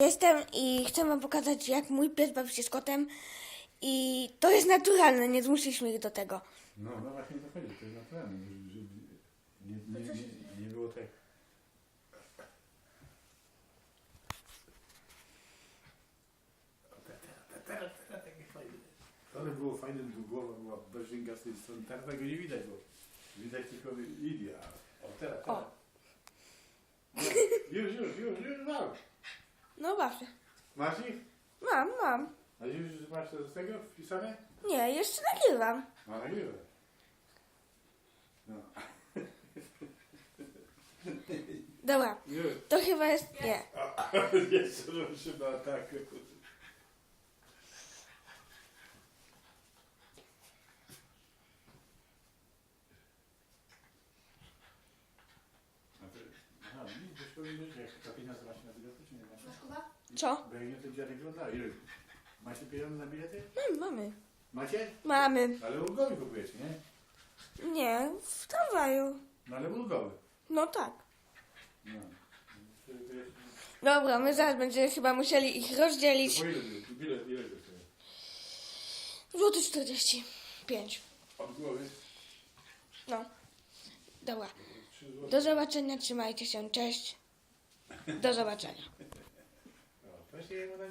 Jestem i chcę wam pokazać, jak mój pies bawi się z kotem. I to jest naturalne, nie zmusiliśmy ich do tego. No, no właśnie to chodzi, to jest naturalne, żeby, żeby nie, nie, nie, nie było tak. Ale było fajne, bo głowa była beżynka z tej strony, teraz tego nie widać, bo widać tylko Idia. O, teraz, teraz. O. Już, już, już, już mam. No właśnie. Masz ich? Mam, mam. A już masz to z tego wpisane? Nie, jeszcze nagrywam. No, nagrywaj. No. Dobra, Już. to chyba jest... Nie. Jeszcze że się na ataku. A ty, aha, nie, też powinien być, jak kapina zobaczy na bilety, czy nie macie? Co? Nie, to dziadek wygląda. Ile? Macie pieniądze na bilety? Mam, mamy. Macie? Mamy. Ale ulgowy kupujecie, nie? Nie, w tramwaju. No ale ulgowy. No tak. No. Dobra, my zaraz będziemy chyba musieli ich rozdzielić. Po ile bilet? Bilet ile kosztuje? Złoty 45. Od głowy? No. Dobra. Trzy złote. Do zobaczenia, trzymajcie się, cześć. Do zobaczenia. O, to się jemu tak